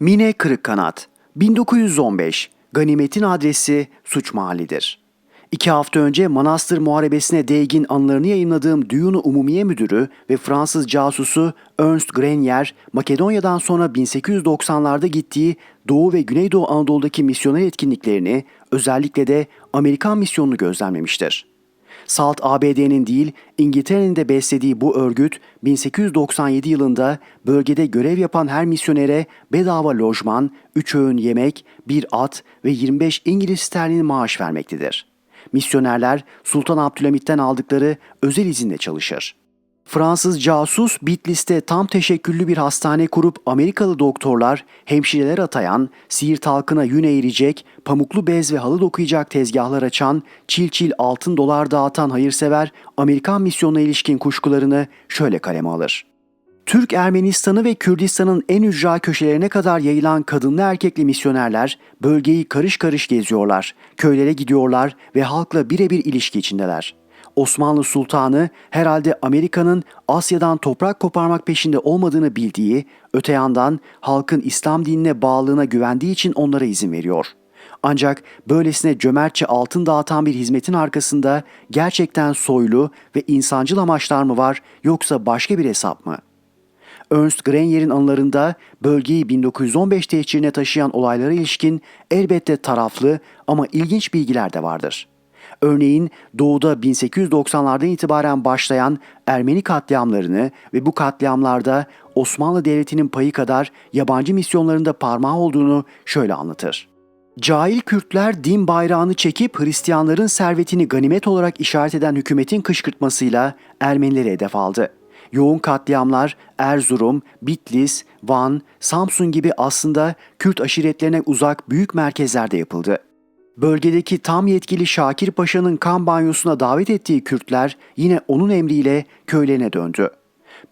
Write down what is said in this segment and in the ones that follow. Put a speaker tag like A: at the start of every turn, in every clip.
A: Mine Kırıkkanat 1915 Ganimetin adresi suç mahallidir. İki hafta önce Manastır Muharebesi'ne değgin anılarını yayınladığım Düyunu Umumiye Müdürü ve Fransız casusu Ernst Grenier, Makedonya'dan sonra 1890'larda gittiği Doğu ve Güneydoğu Anadolu'daki misyoner etkinliklerini, özellikle de Amerikan misyonunu gözlemlemiştir. Salt ABD'nin değil İngiltere'nin de beslediği bu örgüt 1897 yılında bölgede görev yapan her misyonere bedava lojman, 3 öğün yemek, bir at ve 25 İngiliz sterlini maaş vermektedir. Misyonerler Sultan Abdülhamit'ten aldıkları özel izinle çalışır. Fransız casus Bitlis'te tam teşekküllü bir hastane kurup Amerikalı doktorlar, hemşireler atayan, Siirt halkına yün eğirecek, pamuklu bez ve halı dokuyacak tezgahlar açan, çil çil altın dolar dağıtan hayırsever Amerikan misyonuna ilişkin kuşkularını şöyle kaleme alır. Türk Ermenistan'ı ve Kürdistan'ın en ücra köşelerine kadar yayılan kadınlı erkekli misyonerler bölgeyi karış karış geziyorlar, köylere gidiyorlar ve halkla birebir ilişki içindeler. Osmanlı Sultanı herhalde Amerika'nın Asya'dan toprak koparmak peşinde olmadığını bildiği, öte yandan halkın İslam dinine bağlılığına güvendiği için onlara izin veriyor. Ancak böylesine cömertçe altın dağıtan bir hizmetin arkasında gerçekten soylu ve insancıl amaçlar mı var yoksa başka bir hesap mı?'' Ernst Grenier'in anılarında bölgeyi 1915 tehcirine taşıyan olaylara ilişkin elbette taraflı ama ilginç bilgiler de vardır. Örneğin doğuda 1890'lardan itibaren başlayan Ermeni katliamlarını ve bu katliamlarda Osmanlı Devleti'nin payı kadar yabancı misyonlarında parmağı olduğunu şöyle anlatır. Cahil Kürtler din bayrağını çekip Hristiyanların servetini ganimet olarak işaret eden hükümetin kışkırtmasıyla Ermenileri hedef aldı. Yoğun katliamlar Erzurum, Bitlis, Van, Samsun gibi aslında Kürt aşiretlerine uzak büyük merkezlerde yapıldı. Bölgedeki tam yetkili Şakir Paşa'nın kan banyosuna davet ettiği Kürtler yine onun emriyle köylerine döndü.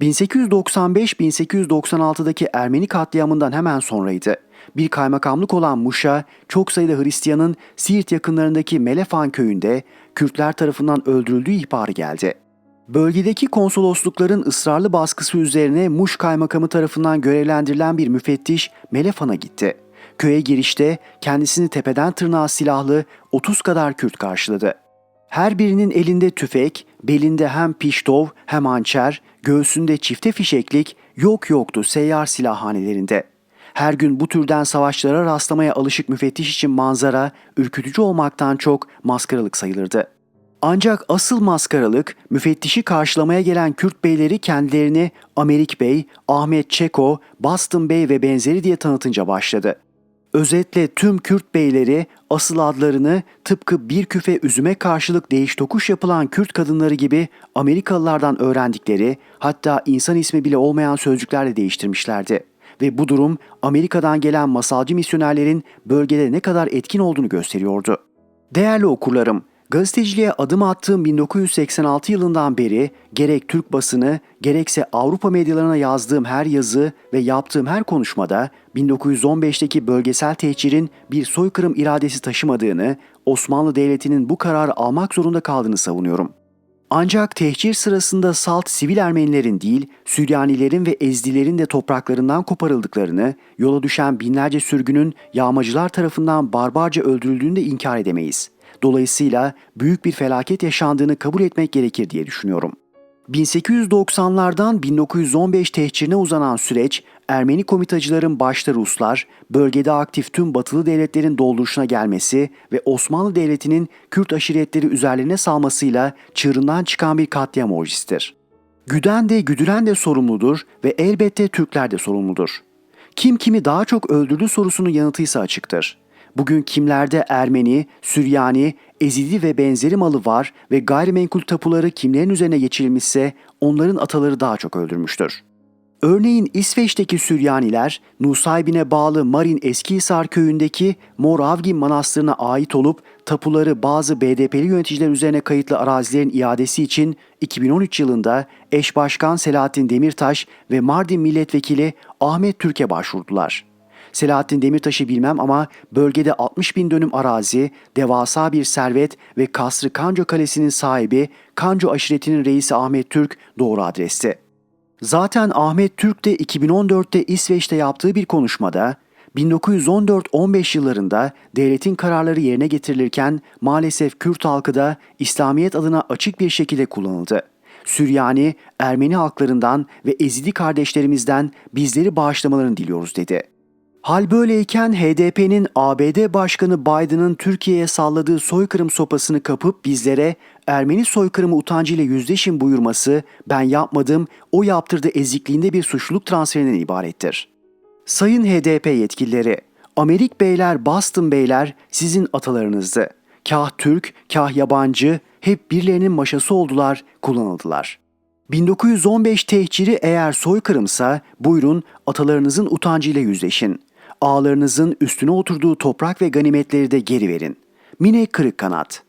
A: 1895-1896'daki Ermeni katliamından hemen sonraydı. Bir kaymakamlık olan Muş'a çok sayıda Hristiyanın Siirt yakınlarındaki Melefan köyünde Kürtler tarafından öldürüldüğü ihbarı geldi. Bölgedeki konsoloslukların ısrarlı baskısı üzerine Muş Kaymakamı tarafından görevlendirilen bir müfettiş Melefan'a gitti. Köye girişte kendisini tepeden tırnağa silahlı 30 kadar Kürt karşıladı. Her birinin elinde tüfek, belinde hem piştov hem hançer, göğsünde çifte fişeklik yok yoktu seyyar silahhanelerinde. Her gün bu türden savaşlara rastlamaya alışık müfettiş için manzara ürkütücü olmaktan çok maskaralık sayılırdı. Ancak asıl maskaralık müfettişi karşılamaya gelen Kürt beyleri kendilerini Amerik Bey, Ahmet Çeko, Boston Bey ve benzeri diye tanıtınca başladı. Özetle tüm Kürt beyleri asıl adlarını tıpkı bir küfe üzüme karşılık değiş tokuş yapılan Kürt kadınları gibi Amerikalılardan öğrendikleri hatta insan ismi bile olmayan sözcüklerle değiştirmişlerdi. Ve bu durum Amerika'dan gelen masalcı misyonerlerin bölgede ne kadar etkin olduğunu gösteriyordu. Değerli okurlarım, Gazeteciliğe adım attığım 1986 yılından beri gerek Türk basını gerekse Avrupa medyalarına yazdığım her yazı ve yaptığım her konuşmada 1915'teki bölgesel tehcirin bir soykırım iradesi taşımadığını, Osmanlı Devleti'nin bu kararı almak zorunda kaldığını savunuyorum. Ancak tehcir sırasında salt sivil Ermenilerin değil, Süryanilerin ve Ezdilerin de topraklarından koparıldıklarını, yola düşen binlerce sürgünün yağmacılar tarafından barbarca öldürüldüğünü de inkar edemeyiz.'' Dolayısıyla büyük bir felaket yaşandığını kabul etmek gerekir diye düşünüyorum. 1890'lardan 1915 tehcirine uzanan süreç Ermeni komitacıların başta Ruslar, bölgede aktif tüm batılı devletlerin dolduruşuna gelmesi ve Osmanlı Devleti'nin Kürt aşiretleri üzerlerine salmasıyla çığırından çıkan bir katliam orjisidir. Güden de güdülen de sorumludur ve elbette Türkler de sorumludur. Kim kimi daha çok öldürdü sorusunun yanıtı ise açıktır. Bugün kimlerde Ermeni, Süryani, Ezidi ve benzeri malı var ve gayrimenkul tapuları kimlerin üzerine geçirilmişse onların ataları daha çok öldürmüştür. Örneğin İsveç'teki Süryaniler, Nusaybin'e bağlı Marin Eskihisar köyündeki Moravgin Manastırı'na ait olup tapuları bazı BDP'li yöneticiler üzerine kayıtlı arazilerin iadesi için 2013 yılında eş başkan Selahattin Demirtaş ve Mardin milletvekili Ahmet Türk'e başvurdular. Selahattin Demirtaş'ı bilmem ama bölgede 60 bin dönüm arazi, devasa bir servet ve kasrı Kanco Kalesi'nin sahibi Kanco aşiretinin reisi Ahmet Türk doğru adresti. Zaten Ahmet Türk de 2014'te İsveç'te yaptığı bir konuşmada 1914-15 yıllarında devletin kararları yerine getirilirken maalesef Kürt halkı da İslamiyet adına açık bir şekilde kullanıldı. Süryani, Ermeni halklarından ve Ezidi kardeşlerimizden bizleri bağışlamalarını diliyoruz dedi. Hal böyleyken HDP'nin ABD Başkanı Biden'ın Türkiye'ye salladığı soykırım sopasını kapıp bizlere Ermeni soykırımı utancıyla yüzleşin buyurması ben yapmadım, o yaptırdı ezikliğinde bir suçluluk transferinden ibarettir. Sayın HDP yetkilileri, Amerik beyler, Boston beyler sizin atalarınızdı. Kah Türk, kah yabancı, hep birilerinin maşası oldular, kullanıldılar. 1915 tehciri eğer soykırımsa buyurun atalarınızın utancıyla yüzleşin. Ağlarınızın üstüne oturduğu toprak ve ganimetleri de geri verin. Mine Kırıkkanat